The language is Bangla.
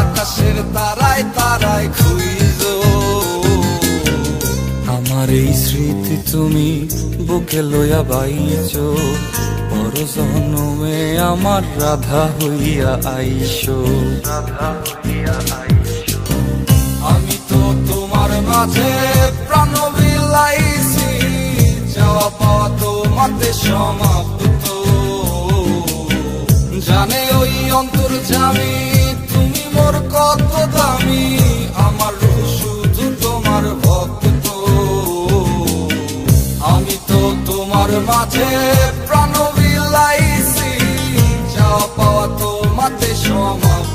আকাশের তারায় তারায় খুইজ আমার এই স্মৃতি তুমি বুকে লইয়া বাইছ। বড় জনমে আমার রাধা হইয়া আইসো। রাধা হইয়া আইসো। আমি তো তোমার মাঝে প্রাণ বিলাইছি। যাওয়া পাওয়া তোমাতে সমাপ্ত মাঝে প্রাণ বিলাইছি যাওয়া পাওয়া তোমাতে সমাপ্ত